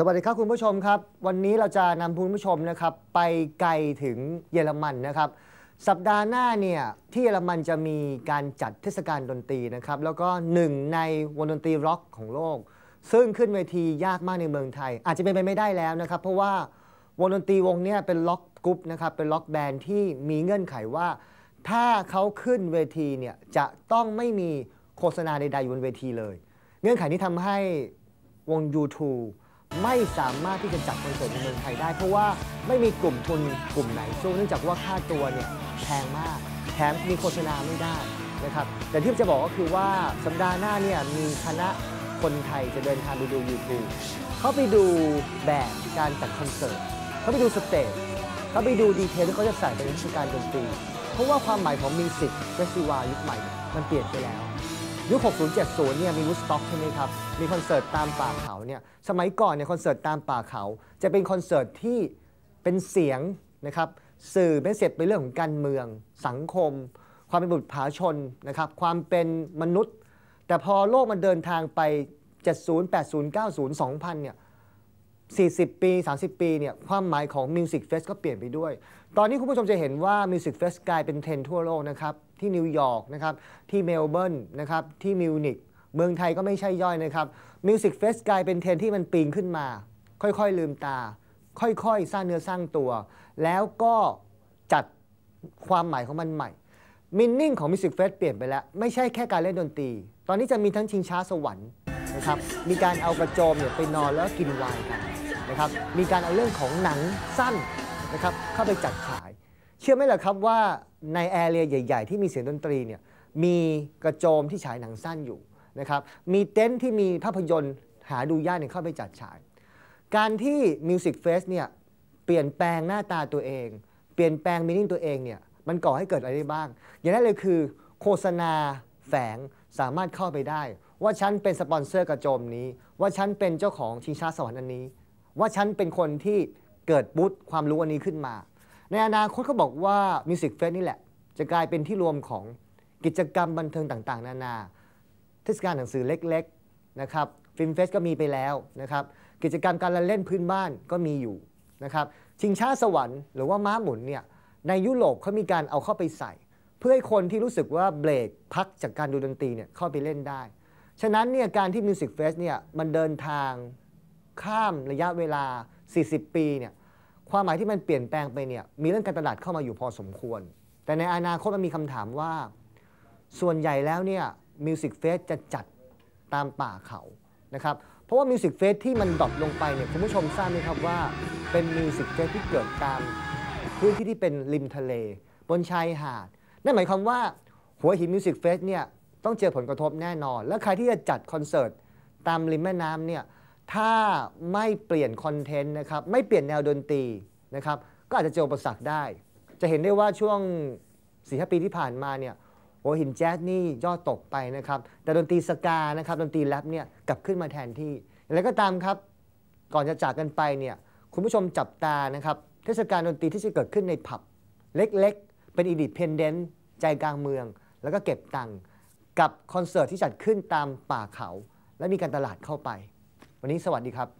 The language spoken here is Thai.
สวัสดีครับคุณผู้ชมครับ วันนี้เราจะนำคุณผู้ชมนะครับไปไกลถึงเยอรมันนะครับ สัปดาห์หน้าเนี่ยที่เยอรมันจะมีการจัดเทศกาลดนตรีนะครับแล้วก็หนึ่งในวงดนตรีร็อกของโลก ซึ่งขึ้นเวทียากมากในเมืองไทย อาจจะเป็นไปไม่ได้แล้วนะครับ เพราะว่าวงดนตรีวงนี้เป็นล็อกกรุ๊ปนะครับเป็นล็อกแบนด์ที่มีเงื่อนไขว่า ถ้าเขาขึ้นเวทีเนี่ยจะต้องไม่มีโฆษณาใดๆอยู่บนเวทีเลย เงื่อนไขนี้ทำให้วง U2 ไม่สามารถที่จะจัดคอนเสิร์ตในเมืองไทยได้ เพราะว่าไม่มีกลุ่มทุนกลุ่มไหนสู้เนื่องจากว่าค่าตัวเนี่ยแพงมาก แถมมีโฆษณาไม่ได้นะครับแต่ที่จะบอกก็คือว่าสัปดาห์หน้าเนี่ยมีคณะคนไทยจะเดินทางไปดู YouTube เขาไปดูแบบการจัดคอนเสิร์ตเขาไปดูสเตจเขาไปดูดีเทลที่เขาจะใส่ไปในเทศกาลดนตรี เพราะว่าความหมายของมิวสิกเฟสติวัลยุคใหม่มันเปลี่ยนไปแล้ว ยุค 60 70 เนี่ยมีวูดสต็อกใช่ไหมครับ มีคอนเสิร์ตตามป่าเขาเนี่ย สมัยก่อนเนี่ยคอนเสิร์ตตามป่าเขา จะเป็นคอนเสิร์ตที่เป็นเสียงนะครับ สื่อเป็นเสร็จเป็นเรื่องของการเมือง สังคม ความเป็นบุตรผาชนนะครับ ความเป็นมนุษย์ แต่พอโลกมันเดินทางไป 70 80 90 2000 เนี่ย 40 ปี 30 ปีเนี่ยความหมายของ Music Fest ก็เปลี่ยนไปด้วย ตอนนี้คุณผู้ชมจะเห็นว่า Music Fest กลายเป็นเทรนทั่วโลกนะครับ ที่นิวยอร์กนะครับ ที่เมลเบิร์นนะครับ ที่มิวนิกเมืองไทยก็ไม่ใช่ย่อยนะครับ Music Fest กลายเป็นเทรนที่มันปีนขึ้นมา ค่อยๆ ลืมตา ค่อยๆ สร้างเนื้อสร้างตัว แล้วก็จัดความหมายของมันใหม่มินนิ่งของ Music Fest เปลี่ยนไปแล้ว ไม่ใช่แค่การเล่นดนตรี ตอนนี้จะมีทั้งชิงช้าสวรรค์นะครับมีการเอากระโจมเนี่ยไปนอนแล้วกินวน์กัน นะครับมีการเอาเรื่องของหนังสั้นนะครับเข้าไปจัดฉาย เชื่อไหมล่ะครับว่าในแอเรียใหญ่ ๆ ที่มีเสียงดนตรีเนี่ยมีกระโจมที่ฉายหนังสั้นอยู่นะครับมีเต็นท์ที่มีภาพยนตร์หาดูยากเนี่ยเข้าไปจัดฉาย การที่ Music Fest เนี่ยเปลี่ยนแปลงหน้าตาตัวเอง เปลี่ยนแปลงมินิ่งตัวเองเนี่ยมันก่อให้เกิดอะไรได้บ้าง อย่างแรกเลยคือโฆษณาแฝงสามารถเข้าไปได้ ว่าฉันเป็นสปอนเซอร์กระโจมนี้ ว่าฉันเป็นเจ้าของชิงช้าสวรรค์อันนี้ ว่าฉันเป็นคนที่เกิดบูธความรู้อันนี้ขึ้นมา ในอนาคตเขาบอกว่า Music Fest นี่แหละ จะกลายเป็นที่รวมของกิจกรรมบันเทิงต่างๆ นานา เทศกาลหนังสือเล็กๆนะครับฟิล์มเฟสก็มีไปแล้วนะครับกิจกรรมการละเล่นพื้นบ้านก็มีอยู่นะครับชิงช้าสวรรค์หรือว่าม้าหมุนเนี่ยในยุโรปเขามีการเอาเข้าไปใส่ เพื่อให้คนที่รู้สึกว่าเบรกพักจากการดูดนตรีเนี่ยเข้าไปเล่นได้ ฉะนั้นเนี่ยการที่ Music Fest เนี่ยมันเดินทาง ข้ามระยะเวลา 40 ปีเนี่ยความหมายที่มันเปลี่ยนแปลงไปเนี่ยมีเรื่องการตลาดเข้ามาอยู่พอสมควร แต่ในอนาคตมันมีคำถามว่า ส่วนใหญ่แล้วเนี่ยมิวสิกเฟสจะจัดตามป่าเขานะครับเพราะว่ามิวสิกเฟสที่มันดรอปลงไปเนี่ยคุณผู้ชมทราบไหมครับว่าเป็นมิวสิกเฟสที่เกิดตามพื้นที่ที่เป็นริมทะเล บนชายหาด นั่นหมายความว่าหัวหินมิวสิกเฟสเนี่ยต้องเจอผลกระทบแน่นอน และใครที่จะจัดคอนเสิร์ตตามริมแม่น้ำเนี่ย ถ้าไม่เปลี่ยนคอนเทนต์นะครับไม่เปลี่ยนแนวดนตรีนะครับก็อาจจะเจออุปสรรคได้ จะเห็นได้ว่าช่วงสี่ห้าปีที่ผ่านมาเนี่ยโอ้หินแจ๊สนี่ยอดตกไปนะครับแต่ดนตรีสกานะครับดนตรีแรปเนี่ยกลับขึ้นมาแทนที่อย่างไรก็ตามครับ ก่อนจะจากกันไปเนี่ยคุณผู้ชมจับตานะครับเทศกาลดนตรีที่จะเกิดขึ้นในผับเล็กๆ เป็นอีดิทเพนเดนต์ใจกลางเมือง แล้วก็เก็บตังค์กับคอนเสิร์ตที่จัดขึ้นตามป่าเขา และมีการตลาดเข้าไป วันนี้สวัสดีครับ